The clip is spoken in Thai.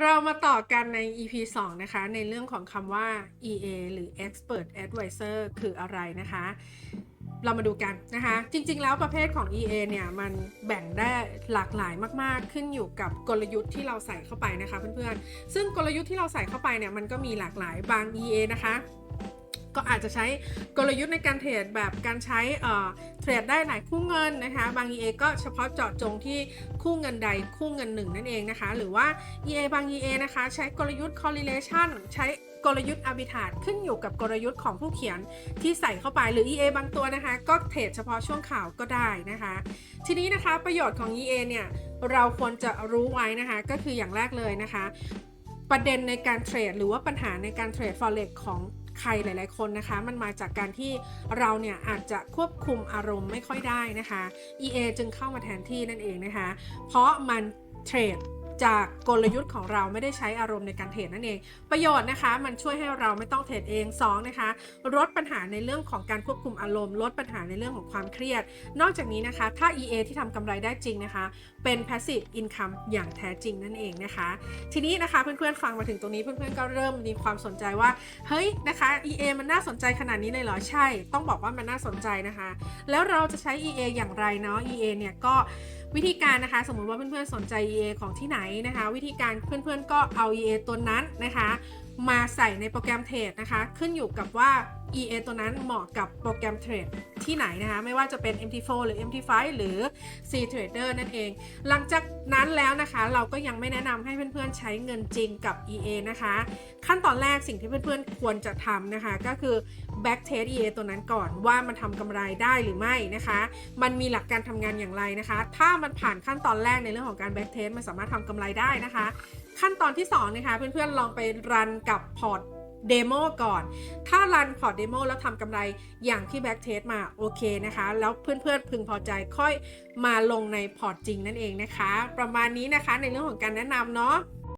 เรามาต่อกันใน EP 2 นะคะ ในเรื่องของคำว่า EA หรือ Expert Advisor คืออะไรนะคะ เรามาดูกันนะคะ จริง ๆ แล้วประเภทของ EA เนี่ย มันแบ่งได้หลากหลายมาก ๆ ขึ้นอยู่กับกลยุทธ์ที่เราใส่เข้าไปนะคะเพื่อนๆ ซึ่งกลยุทธ์ที่เราใส่เข้าไปเนี่ย มันก็มีหลากหลายบาง EA นะคะ ก็อาจจะใช้กลยุทธ์ในการเทรดแบบการใช้เทรดได้หลายคู่เงินนะคะ บาง EA ก็เฉพาะเจาะจงที่คู่เงินใดคู่เงินหนึ่งนั่นเองนะคะ หรือว่า EA บาง EA นะคะใช้กลยุทธ์ correlation ใช้กลยุทธ์ arbitrage ขึ้นอยู่กับกลยุทธ์ของผู้เขียนที่ใส่เข้าไปหรือ EA บางตัวนะคะ ก็เทรดเฉพาะช่วงข่าวก็ได้นะคะ ทีนี้นะคะประโยชน์ของ EA เนี่ยเราควรจะรู้ไว้นะคะ ก็คืออย่างแรกเลยนะคะ ประเด็นในการเทรดหรือว่าปัญหาในการเทรด forex ของ ใครหลาย ๆ คนนะคะ มันมาจากการที่เราเนี่ยอาจจะควบคุมอารมณ์ไม่ค่อยได้นะคะ EA จึงเข้ามาแทนที่นั่นเองนะคะ เพราะมันเทรด จากกลยุทธ์ของเราไม่ได้ใช้อารมณ์ในการเทรดนั่นเอง ประโยชน์นะคะ มันช่วยให้เราไม่ต้องเทรดเอง2นะคะลดปัญหาในเรื่องของการควบคุมอารมณ์ลดปัญหาในเรื่องของความเครียด นอกจากนี้นะคะ ถ้า EA ที่ทำกำไรได้จริงนะคะ เป็น passive income อย่างแท้จริงนั่นเองนะคะ ทีนี้นะคะเพื่อนๆฟังมาถึงตรงนี้เพื่อนๆก็เริ่มมีความสนใจว่าเฮ้ยนะคะ EA มันน่าสนใจขนาดนี้เลยเหรอใช่ ต้องบอกว่ามันน่าสนใจนะคะ แล้วเราจะใช้ EA อย่างไรเนาะ EA เนี่ยก็ วิธีการนะคะ สมมุติว่าเพื่อนๆสนใจ EA ของที่ไหนนะคะ วิธีการเพื่อนๆก็เอา EA ตัวนั้นนะคะ มาใส่ในโปรแกรมเทรดนะคะ ขึ้นอยู่กับว่า EA ตัวนั้นเหมาะกับโปรแกรมเทรดที่ไหนนะคะ ไม่ว่าจะเป็น MT4 หรือ MT5 หรือ C Trader นั่นเอง หลังจากนั้นแล้วนะคะ เราก็ยังไม่แนะนำให้เพื่อนๆ ใช้เงินจริงกับ EA นะคะ ขั้นตอนแรกสิ่งที่เพื่อนๆ ควรจะทำนะคะ ก็คือ back test EA ตัวนั้นก่อนว่ามันทำกำไรได้หรือไม่นะคะ มันมีหลักการทำงานอย่างไรนะคะ ถ้ามันผ่านขั้นตอนแรกในเรื่องของการ back test มันสามารถทำกำไรได้นะคะ ขั้นตอนที่สองนะคะเพื่อนๆลองไปรันกับพอร์ต เดโมก่อน ถ้ารันพอร์ตเดโมแล้วทำกำไรอย่างที่แบ็กเทสมาโอเคนะคะ แล้วเพื่อนๆพึงพอใจค่อยมาลงในพอร์ตจริงนั่นเองนะคะ ประมาณนี้นะคะในเรื่องของการแนะนำเนาะ